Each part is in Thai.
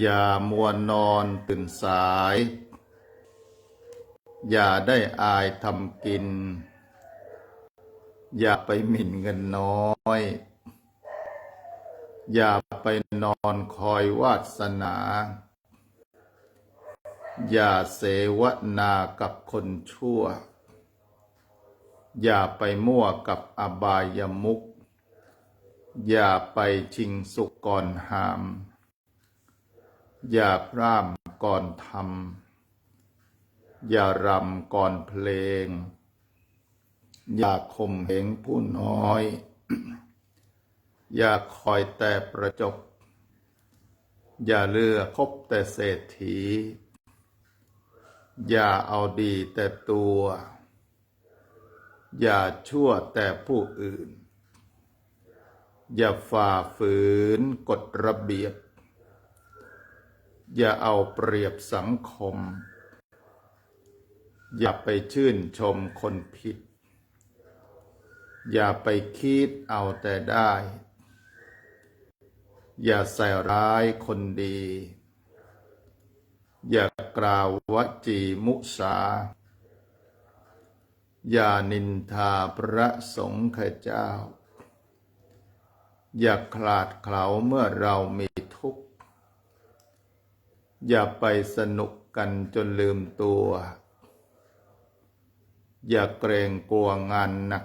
อย่ามัวนอนตื่นสาย อย่าได้อายทำกิน อย่าไปหมิ่นเงินน้อย อย่าไปนอนคอยวาสนา อย่าเสวนากับคนชั่ว อย่าไปมั่วกับอบายมุก อย่าไปชิงสุกก่อนหาม อย่าพร่ำก่อนทำอย่ารำก่อนเพลง อย่าข่มเหงผู้น้อย อย่าคอยแต่ประจบ อย่าเลือกคบแต่เศรษฐี อย่าเอาดีแต่ตัว อย่าชั่วแต่ผู้อื่น อย่าฝ่าฝืนกฎระเบียบ อย่าเอาเปรียบสังคม อย่าไปชื่นชมคนผิด อย่าไปคิดเอาแต่ได้ อย่าใส่ร้ายคนดี อย่ากล่าววจีมุสา อย่านินทาพระสงฆ์ข้าเจ้า อย่าขลาดเขลาเมื่อเรามีทุกข์ อย่าไปสนุกกันจนลืมตัว อย่าเกรงกลัวงานหนัก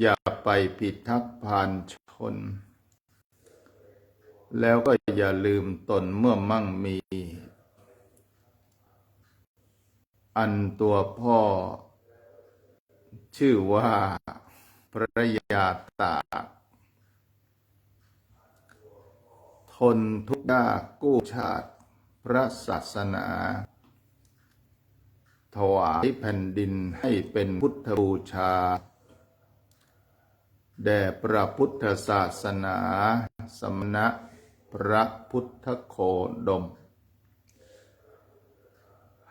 อย่าไปผิดทักพานชน แล้วก็อย่าลืมตนเมื่อมั่งมี อันตัวพ่อ ชื่อว่าพระยาตาก ทนทุกข์ยากกู้ชาติพระศาสนา ถวายแผ่นดินให้เป็นพุทธบูชา แด่พระพุทธศาสนาสมณะพระพุทธโคดม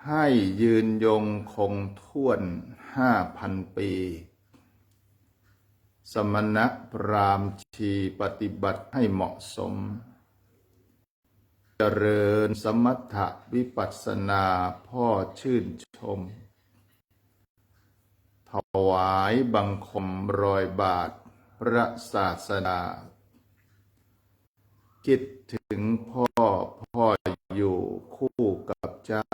ให้ยืนยงคงท่วนห้าพันปี สมณะพรามชีปฏิบัติให้เหมาะสม เจริญสมถะวิปัสสนาพ่อชื่นชม ถวายบังคมรอยบาทพระศาสดา คิดถึงพ่อพ่ออยู่คู่กับเจ้า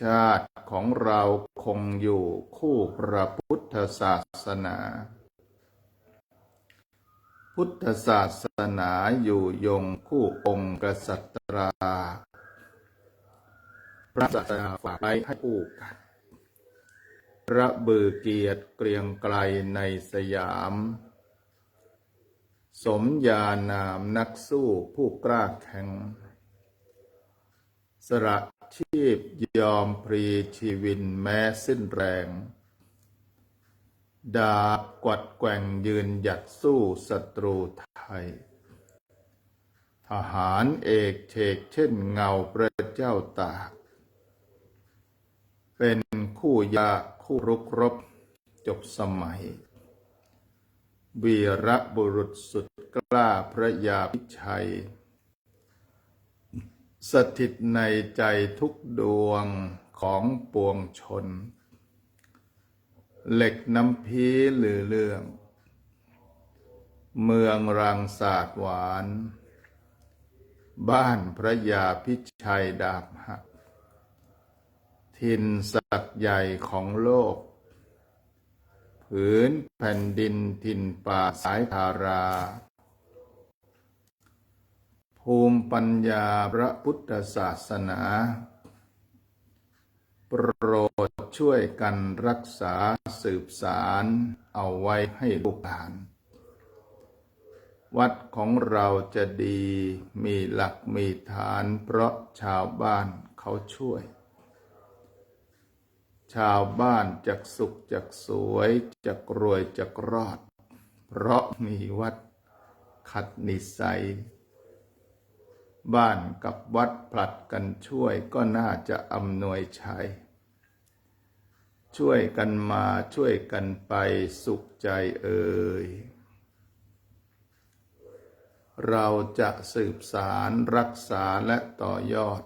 ชาติของเราคงอยู่คู่พระพุทธศาสนา พุทธศาสนาอยู่ยงคู่องค์กษัตราพระศาสนาฝากไว้ให้คู่กันพระบือเกียรติเกรียงไกลในสยาม สมญานามนักสู้ผู้กล้าแข็งสละชีพยอมพรีชีวินแม้สิ้นแรง ดาบกวัดแกว่งยืนหยัดสู้ศัตรูไทย ทหารเอกเฉกเช่นเงาพระเจ้าตาก เป็นคู่ยาคู่รุกรบจบสมัย วีระบุรุษสุดกล้าพระยาพิชัย สถิตในใจทุกดวงของปวงชน เหล็กน้ำพีหรือเรื่อง เมืองรังศาสตร์หวาน บ้านพระยาพิชัยดาบหักทินสักใหญ่ของโลก ผืนแผ่นดินทินป่าสายธารา ภูมิปัญญาพระพุทธศาสนา โปรด ช่วยกันรักษาสืบสารเอาไว้ให้ลูกหลาน วัดของเราจะดีมีหลักมีฐานเพราะชาวบ้านเขาช่วย ชาวบ้านจักสุขจักสวยจักรวยจักรอด เพราะมีวัดขัดนิสัยบ้านกับวัดผลัดกันช่วยก็น่าจะอำนวยชัย ช่วยกันมาช่วยกันไปสุขใจเอ่ย เราจะสืบสารรักษาและต่อยอด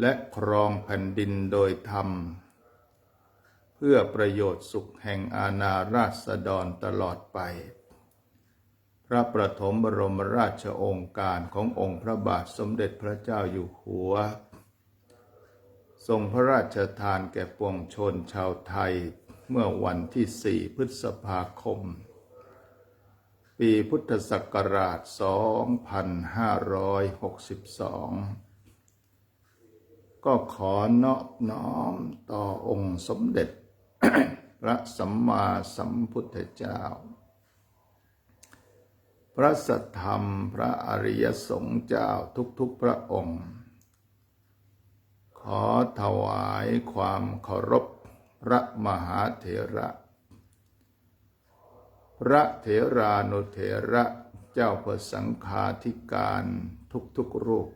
และครองแผ่นดินโดยธรรม เพื่อประโยชน์สุขแห่งอาณาราษฎรตลอดไป พระประถมบรมราชโองการขององค์พระบาทสมเด็จพระเจ้าอยู่หัว ทรงพระราชทานแก่ปวงชนชาวไทยเมื่อวันที่ 4 พฤษภาคม ปีพุทธศักราช 2562 ก็ขอนอบน้อมต่อองค์สมเด็จ พระสัมมาสัมพุทธเจ้า พระสัทธรรมพระอริยสงฆ์เจ้าทุกๆพระองค์ อถวายความเคารพพระมหาเถระ พระเถรานุเถระเจ้าประสังฆาธิการทุกๆรูป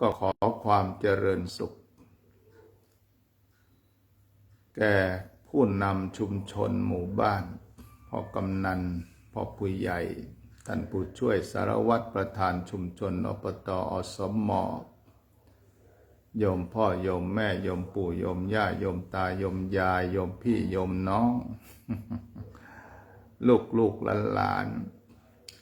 ก็ขอความเจริญสุข แก่ผู้นำชุมชนหมู่บ้านพ่อกำนันพ่อผู้ใหญ่ ท่านผู้ช่วยสารวัตรประธานชุมชนอบตอสมมโยมพ่อโยมแม่โยมปู่โยมย่าโยมตาโยมยายโยมพี่โยมน้อง ลูกลูกหลานลาน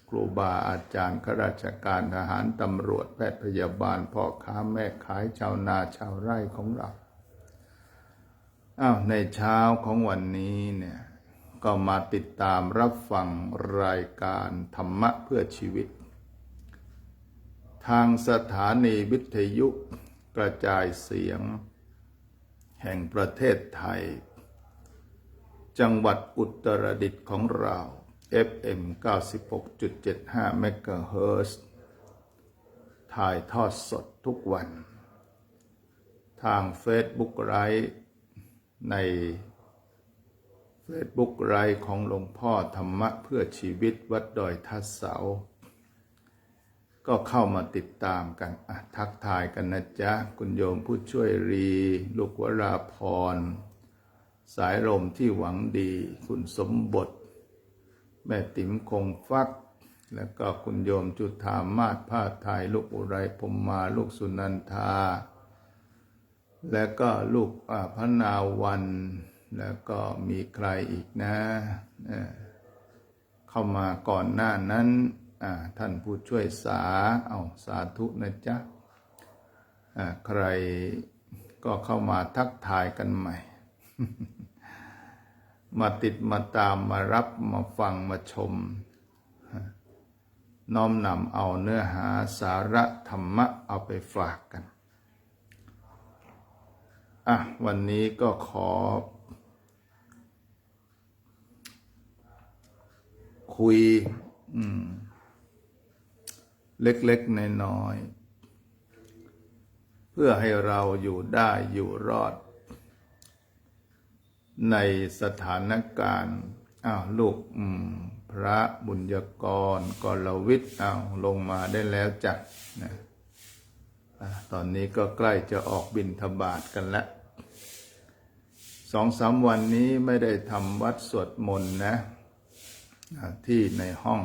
ครูบาอาจารย์ข้าราชการทหารตำรวจแพทย์พยาบาลพ่อค้าแม่ขายชาวนาชาวไร่ของเราอ้าวในเช้าของวันนี้เนี่ย ก็มาติดตามรับฟังรายการธรรมะเพื่อชีวิต ทางสถานีวิทยุกระจายเสียง แห่งประเทศไทย จังหวัดอุตรดิตถ์ของเรา FM 96.75เมกะเฮิรตซ์ถ่ายทอดสดทุกวัน ทาง Facebook ไลฟ์ใน Facebook ไลฟ์ของหลวงพ่อธรรมะเพื่อชีวิตวัดดอยทัดเสา ก็เข้ามาติดตามกันทักทายกันนะจ๊ะ คุณโยมผู้ช่วยรี ลูกวราพร สายลมที่หวังดี คุณสมบท แม่ติ๋มคงฟัก แล้วก็คุณโยมจุธามาศผ้าไทย ลูกอุไรพมมาลูกสุนันทา แล้วก็ลูกพระนาวัน แล้วก็มีใครอีกนะ เข้ามาก่อนหน้านั้น ท่านผู้ช่วยสา เอาสาธุนะจ๊ะใครก็เข้ามาทักทายกันใหม่ มาติดมาตามมารับมาฟังมาชม น้อมนำเอาเนื้อหาสาระธรรมะเอาไปฝากกัน อะ วันนี้ก็ขอ คุย อืม เล็กๆน้อย เพื่อให้เราอยู่ได้อยู่รอด ในสถานการณ์อ้าวลูก อืม พระบุญยกรกรวิทย์อ้าวลงมาได้แล้วจ้ะนะตอนนี้ก็ใกล้จะออกบินทบาทกันแล้วสองสามวันนี้ไม่ได้ทำวัดสวดมนต์นะ ที่ในห้อง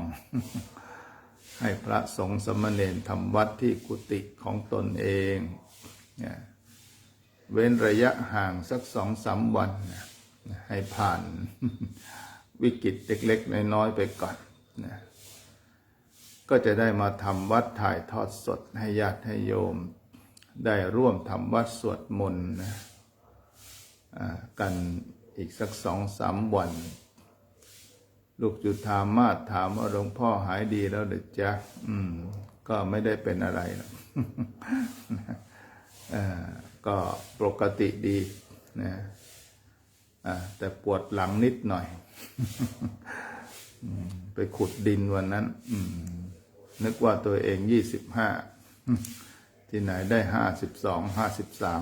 ให้พระสงฆ์สมณเณรทำวัดที่กุฏิของตนเองเนี่ยเว้นระยะห่างสักสองสามวันให้ผ่านวิกฤตเล็กๆน้อยๆไปก่อนนะก็จะได้มาทำวัดถ่ายทอดสดให้ญาติให้โยม ได้ร่วมทำวัดสวดมนต์นะกันอีกสักสองสามวัน ลูกจุธามาศถามว่าหลวงพ่อหายดีแล้วเด็ดจ๊ะอืม ก็ไม่ได้เป็นอะไรก็ปกติดีนะแต่ปวดหลังนิดหน่อย ไปขุดดินวันนั้นนึกว่าตัวเองยี่สิบห้าที่ไหนได้ห้าสิบสองห้าสิบสาม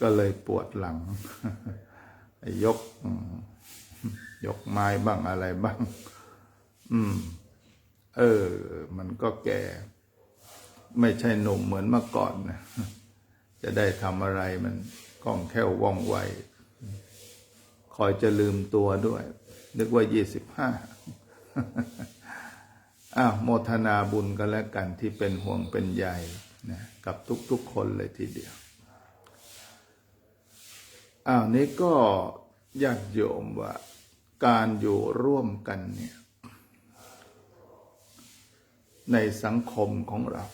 ก็เลยปวดหลัง ยก ยกไม้บ้างอะไรบ้าง อืม เออ มันก็แก่ ไม่ใช่หนุ่มเหมือนเมื่อก่อนนะจะได้ทำอะไรมันคล่องแค่วว่องไว คอยจะลืมตัวด้วย นึกว่ายี่สิบห้าอ้าวโมทนาบุญกันแล้วกันที่เป็นห่วงเป็นใยนะกับทุกๆคนเลยทีเดียว อ้าวนี้ก็ญาติโยมว่า การอยู่ร่วมกันเนี่ยในสังคมของเรา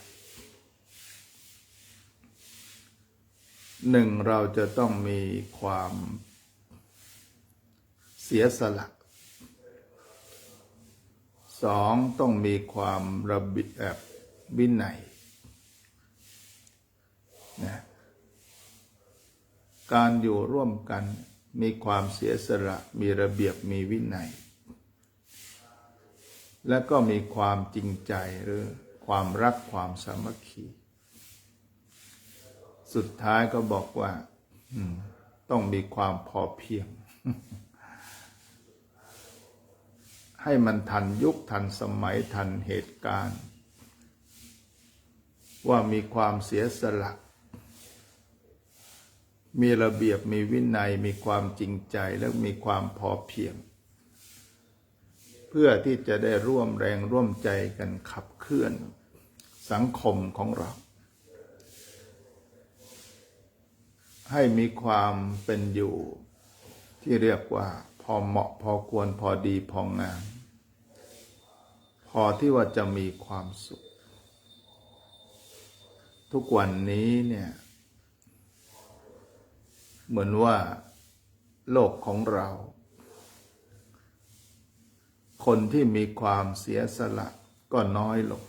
หนึ่งเราจะต้องมีความเสียสละสองต้องมีความระเบียบวินัยนะการอยู่ร่วมกัน มีความเสียสละมีระเบียบมีวินัย และก็มีความจริงใจหรือความรักความสามัคคี สุดท้ายก็บอกว่าต้องมีความพอเพียง ให้มันทันยุคทันสมัยทันเหตุการณ์ ว่ามีความเสียสละ มีระเบียบมีวินัยมีความจริงใจและมีความพอเพียง เพื่อที่จะได้ร่วมแรงร่วมใจกันขับเคลื่อนสังคมของเรา ให้มีความเป็นอยู่ที่เรียกว่า พอเหมาะพอควรพอดีพองามพอที่ว่าจะมีความสุข ทุกวันนี้เนี่ย เหมือนว่า โลกของเรา คนที่มีความเสียสละก็น้อยลง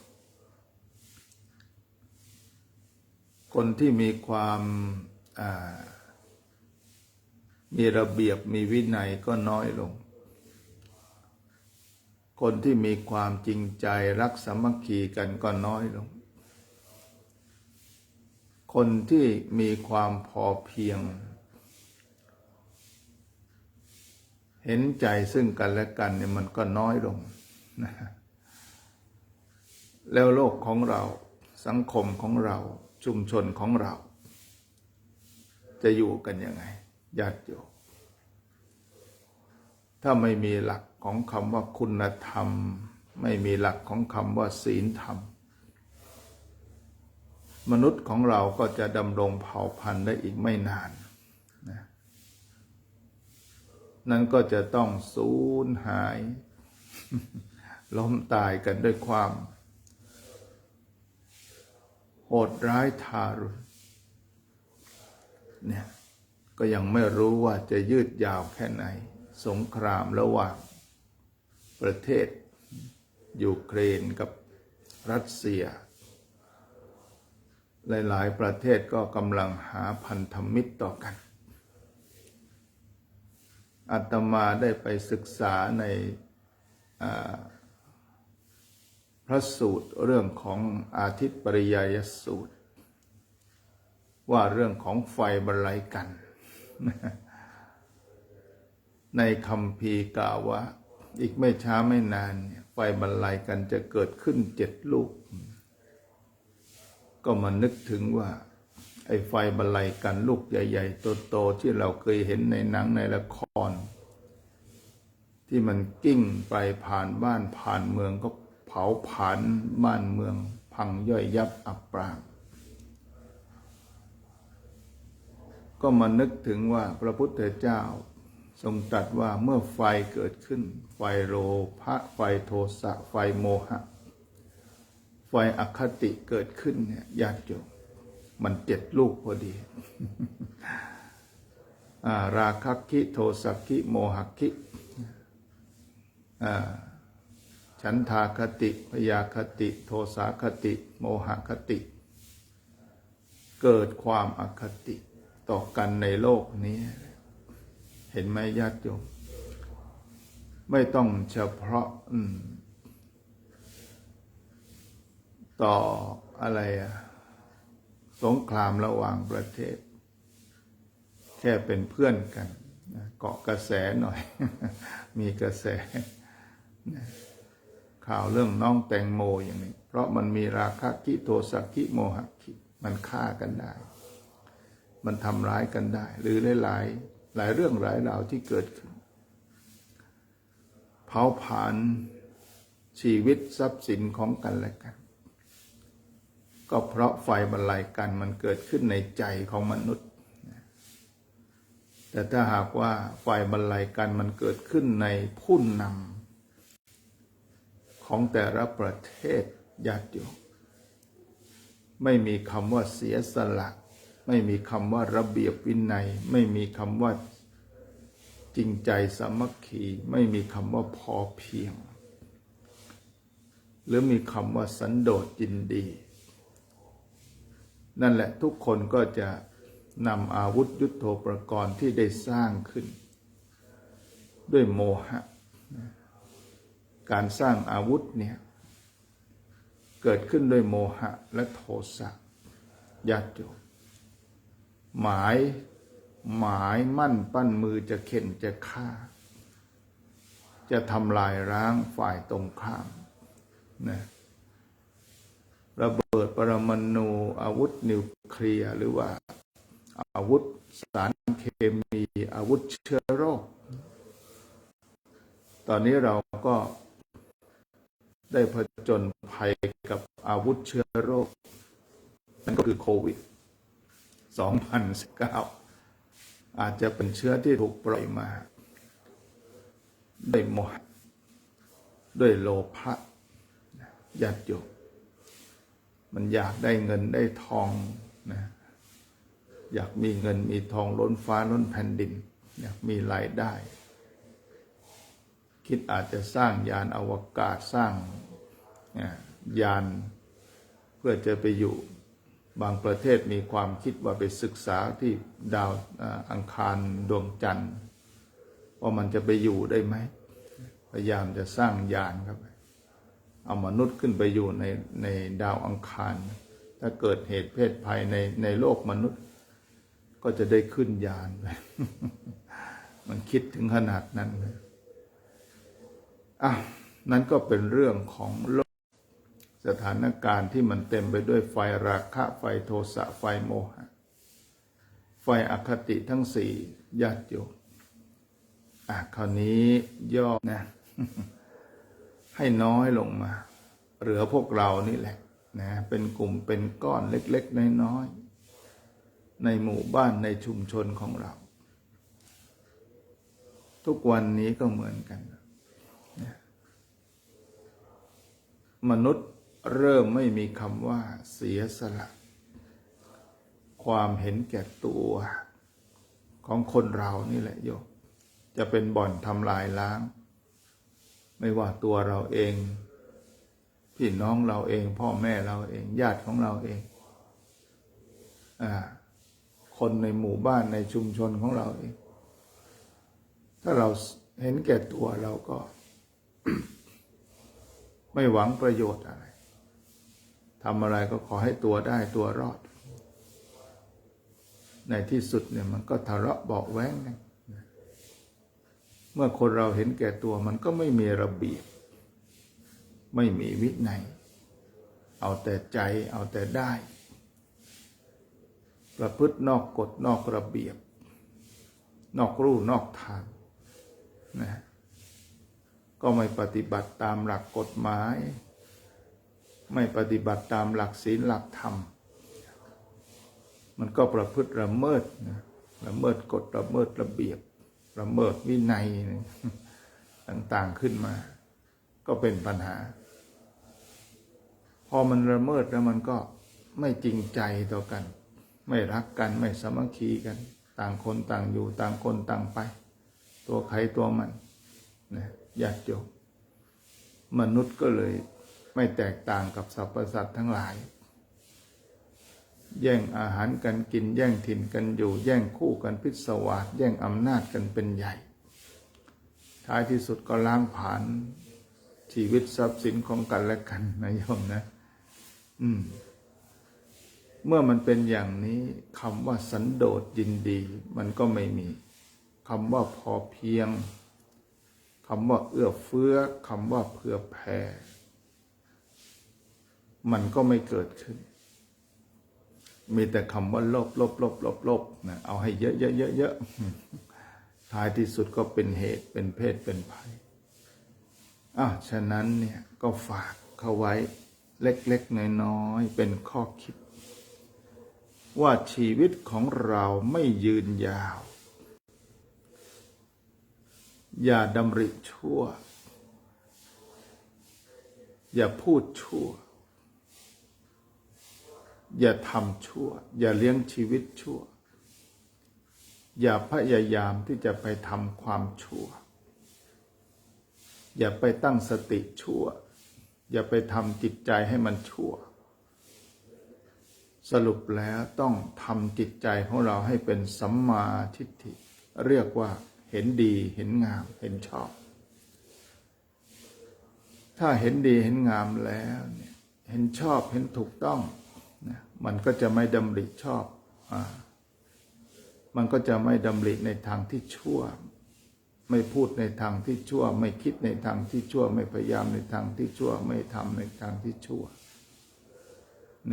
คนที่มีความามีระเบียบมีวินัยก็น้อยลง คนที่มีความจริงใจรักสามัคคีกันก็น้อยลง คนที่มีความพอเพียง เห็นใจซึ่งกันและกันเนี่ยมันก็น้อยลงนะแล้วโลกของเราสังคมของเราชุมชนของเรา จะอยู่กันยังไงญาติโยมถ้าไม่มีหลักของคำว่าคุณธรรม ไม่มีหลักของคำว่าศีลธรรม มนุษย์ของเราก็จะดำรงเผ่าพันธุ์ได้อีกไม่นานนะ นั้นก็จะต้องสูญหาย ล้มตายกันด้วยความ โหดร้ายทารุณเนี่ยก็ยังไม่รู้ว่าจะยืดยาวแค่ไหน สงครามระหว่างประเทศ ยูเครนกับรัสเซีย หลาย ๆ ประเทศก็กำลังหาพันธมิตรต่อกัน อาตมาได้ไปศึกษาในพระสูตรเรื่องของอาทิตย์ปริยายสูตร ว่าเรื่องของไฟบรรลัยกัน ในคำพีกล่าวว่า อีกไม่ช้าไม่นานไฟบรรลัยกันจะเกิดขึ้นเจ็ดลูก ก็มานึกถึงว่า ไอ้ไฟบรรลัยกันลูกใหญ่ๆโตๆที่เราเคยเห็นในหนังในละคร ที่มันกิ้งไปผ่านบ้านผ่านเมืองก็เผาผลาญบ้านเมือง พังย่อยยับอับปราง ก็มานึกถึงว่าพระพุทธเจ้า ทรงตรัสว่าเมื่อไฟเกิดขึ้น ไฟโลภะไฟโทสะไฟโมหะ ไฟอคติเกิดขึ้นเนี่ยญาติโยม มันเจ็ดลูกพอดีอราคะคิโทสักคิโมหคิฉันทาคติพยาคติ โทสาคติ โมหคติ เกิดความอคติต่อกันในโลกนี้ เห็นไหมญาติโยม ไม่ต้องเฉพาะต่ออะไรอะ สงครามระหว่างประเทศ แค่เป็นเพื่อนกันเกาะกระแสหน่อย มีกระแส ข่าวเรื่องน้องแตงโมอย่างนี้ เพราะมันมีราคะกิโทสักกิโมหะกิมันฆ่ากันได้ มันทำร้ายกันได้ หรือหลายหลายเรื่องหลายราวที่เกิดขึ้นเผาผลาญชีวิตทรัพย์สินของกันและกัน ก็เพราะไฟบรรลัยกันมันเกิดขึ้นในใจของมนุษย์ แต่ถ้าหากว่าไฟบรรลัยกันมันเกิดขึ้นในผู้นำของแต่ละประเทศญาติโยมไม่มีคำว่าเสียสละ ไม่มีคำว่าระเบียบวินัย ไม่มีคำว่าจริงใจสามัคคี ไม่มีคำว่าพอเพียง หรือมีคำว่าสันโดษยินดี นั่นแหละทุกคนก็จะนำอาวุธยุโทโธปกรณ์ที่ได้สร้างขึ้น ด้วยโมหะ การสร้างอาวุธเนี่ยเกิดขึ้นด้วยโมหะและโทสะญาติโยมหมายหมายมั่นปั้นมือจะเข็นจะฆ่า จะทำลายร้างฝ่ายตรงข้ามนะระ เบิดปรมาณูอาวุธนิวเคลียร์หรือว่าอาวุธสารเคมีอาวุธเชื้อโรค ตอนนี้เราก็ได้ผจญภัยกับอาวุธเชื้อโรค นั่นก็คือโควิด 2019 อาจจะเป็นเชื้อที่ถูกปล่อยมา ด้วยโมหะด้วยโลภะญาติโยม มันอยากได้เงินได้ทองนะอยากมีเงินมีทองล้นฟ้าล้นแผ่นดิน อยากมีรายได้ คิดอาจจะสร้างยานอวกาศสร้างยานเพื่อจะไปอยู่บางประเทศมีความคิดว่าไปศึกษาที่ดาวอังคารดวงจันทร์ว่ามันจะไปอยู่ได้ไหมพยายามจะสร้างยานครับ เอามนุษย์ขึ้นไปอยู่ในในดาวอังคาร ถ้าเกิดเหตุเพศภัยในในโลกมนุษย์ ก็จะได้ขึ้นยานไปมันคิดถึงขนาดนั้นเลยอะนั่นก็เป็นเรื่องของโลกสถานการณ์ที่มันเต็มไปด้วยไฟราคะไฟโทสะไฟโมหะ ไฟอคติทั้งสี่ญาติโยมอะคราวนี้ย่อนะ ให้น้อยลงมา เหลือพวกเรานี่แหละนะเป็นกลุ่มเป็นก้อนเล็ก ๆ น้อยๆในหมู่บ้านในชุมชนของเรา ทุกวันนี้ก็เหมือนกันนะมนุษย์เริ่มไม่มีคำว่าเสียสละ ความเห็นแก่ตัวของคนเรานี่แหละโยมจะเป็นบ่อนทำลายล้าง ไม่ว่าตัวเราเองพี่น้องเราเอง พ่อแม่เราเอง ญาติของเราเองอคนในหมู่บ้านในชุมชนของเราเอง ถ้าเราเห็นแก่ตัวเราก็ ไม่หวังประโยชน์อะไรทำอะไรก็ขอให้ตัวได้ตัวรอด ในที่สุดเนี่ยมันก็ทะเลาะเบาแว้งกัน เมื่อคนเราเห็นแก่ตัวมันก็ไม่มีระเบียบ ไม่มีวินัย เอาแต่ใจเอาแต่ได้ ประพฤตินอกกฎนอกระเบียบ นอกรูนอกทางนะก็ไม่ปฏิบัติตามหลักกฎหมาย ไม่ปฏิบัติตามหลักศีลหลักธรรม มันก็ประพฤติละเมิดนะละเมิดกฎละเมิดระเบียบ ละเมิดวินัยต่าง ๆขึ้นมา ก็เป็นปัญหา พอมันละเมิดแล้วมันก็ไม่จริงใจต่อกัน ไม่รักกันไม่สามัคคีกัน ต่างคนต่างอยู่ต่างคนต่างไป ตัวใครตัวมันนะญาติโยมมนุษย์ก็เลยไม่แตกต่างกับสรรพสัตว์ทั้งหลาย แย่งอาหารกันกิน แย่งถิ่นกันอยู่ แย่งคู่กันพิศวาสแย่งอำนาจกันเป็นใหญ่ ท้ายที่สุดก็ล้างผ่านชีวิตทรัพย์สินของกันและกันนะโยมนะ อืม เมื่อมันเป็นอย่างนี้คำว่าสันโดษยินดี มันก็ไม่มีคำว่าพอเพียงคำว่าเอื้อเฟื้อคำว่าเผื่อแผ่มันก็ไม่เกิดขึ้น มีแต่คำว่าลบลบลบลบลบนะเอาให้เยอะเยอะเยอะเยอะท้ายที่สุดก็เป็นเหตุเป็นเพศเป็นภัยอะฉะนั้นเนี่ยก็ฝากเขาไว้เล็กๆน้อยๆเป็นข้อคิด ว่าชีวิตของเราไม่ยืนยาว อย่าดำริชั่ว อย่าพูดชั่ว อย่าทำชั่ว อย่าเลี้ยงชีวิตชั่ว อย่าพยายามที่จะไปทำความชั่ว อย่าไปตั้งสติชั่ว อย่าไปทำจิตใจให้มันชั่ว สรุปแล้วต้องทำจิตใจของเราให้เป็นสัมมาทิฏฐิ เรียกว่าเห็นดีเห็นงามเห็นชอบ ถ้าเห็นดีเห็นงามแล้วเนี่ยเห็นชอบเห็นถูกต้อง มันก็จะไม่ดำริชอบอมันก็จะไม่ดำริในทางที่ชั่ว ไม่พูดในทางที่ชั่ว ไม่คิดในทางที่ชั่ว ไม่พยายามในทางที่ชั่ว ไม่ทำในทางที่ชั่ว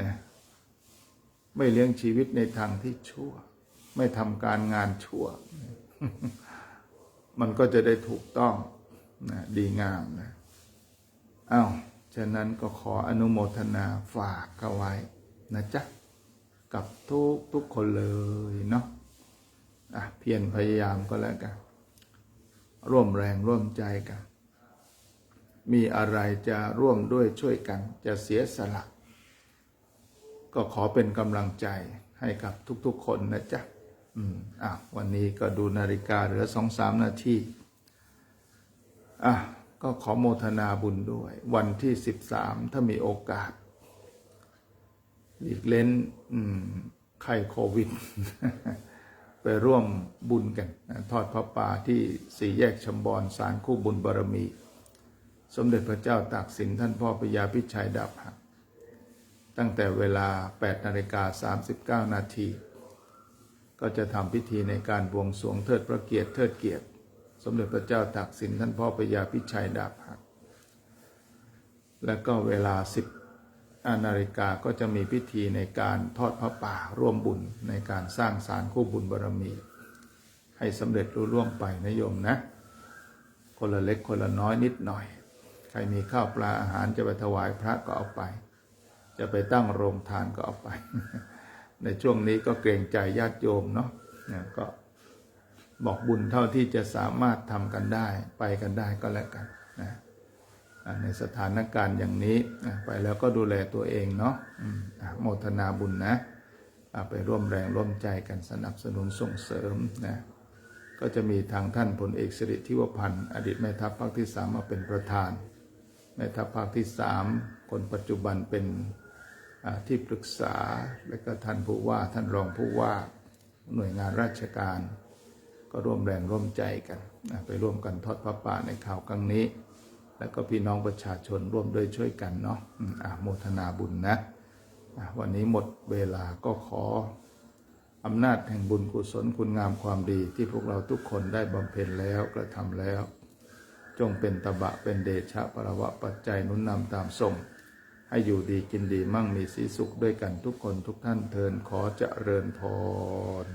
นะไม่เลี้ยงชีวิตในทางที่ชั่ว ไม่ทำการงานชั่ว มันก็จะได้ถูกต้องนะดีงามนะอ้าว ฉะนั้นก็ขออนุโมทนาฝากเอาไว้ นะจ๊ะ กับทุกทุกคนเลยเนาะอะเพียรพยายามก็แล้วกัน ร่วมแรงร่วมใจกัน มีอะไรจะร่วมด้วยช่วยกัน จะเสียสละ ก็ขอเป็นกำลังใจให้กับทุกๆคนนะจ๊ะ อืม อะ วันนี้ก็ดูนาฬิกาเหลือสองสามนาทีอะ ก็ขอโมทนาบุญด้วย วันที่สิบสามถ้ามีโอกาส หลีกเล่นไข้โควิด ไปร่วมบุญกันทอดพระป่าที่สี่แยกชมบอนสารคู่บุญบารมี สมเด็จพระเจ้าตากสินท่านพ่อพญาพิชัยดาบหัก ตั้งแต่เวลา 8นาฬิกา39 นาที ก็จะทำพิธีในการบวงสรวงเทิดพระเกียรติเทิดเกียรติ สมเด็จพระเจ้าตากสินท่านพ่อพญาพิชัยดาบหัก แล้วก็เวลา 10 นาฬิกาก็จะมีพิธีในการทอดพระป่าร่วมบุญในการสร้างสารคู่บุญบารมี ให้สำเร็จรุ่ร่วงไปนะโยมนะ คนละเล็กคนละน้อยนิดหน่อย ใครมีข้าวปลาอาหารจะไปถวายพระก็เอาไป จะไปตั้งโรงทานก็เอาไป ในช่วงนี้ก็เกรงใจญาติโยมเนาะก็บอกบุญเท่าที่จะสามารถทำกันได้ ไปกันได้ก็แล้วกันนะ ในสถานการณ์อย่างนี้ไปแล้วก็ดูแลตัวเองเนาะโมทนาบุญนะไปร่วมแรงร่วมใจกันสนับสนุนส่งเสริมนะก็จะมีทางท่านพลเอกสิริทิวพันธ์อดีตแม่ทัพภาคที่สามมาเป็นประธานแม่ทัพภาคที่สามคนปัจจุบันเป็นที่ปรึกษาและก็ท่านผู้ว่าท่านรองผู้ว่าหน่วยงานราชการ ก็ร่วมแรงร่วมใจกัน ไปร่วมกันทอดพระป่าในข่าวครั้งนี้ แล้วก็พี่น้องประชาชนร่วมด้วยช่วยกันเนาะอะโมทนาบุญนะะวันนี้หมดเวลาก็ขออำนาจแห่งบุญกุศลคุณงามความดีที่พวกเราทุกคนได้บำเพ็ญแล้วกระทำแล้ว จงเป็นตบะเป็นเดชะปรวะปัจจัยนุนนำตามส่ง ให้อยู่ดีกินดีมั่งมีสีสุขด้วยกันทุกคนทุกท่านเทินขอเจริญพร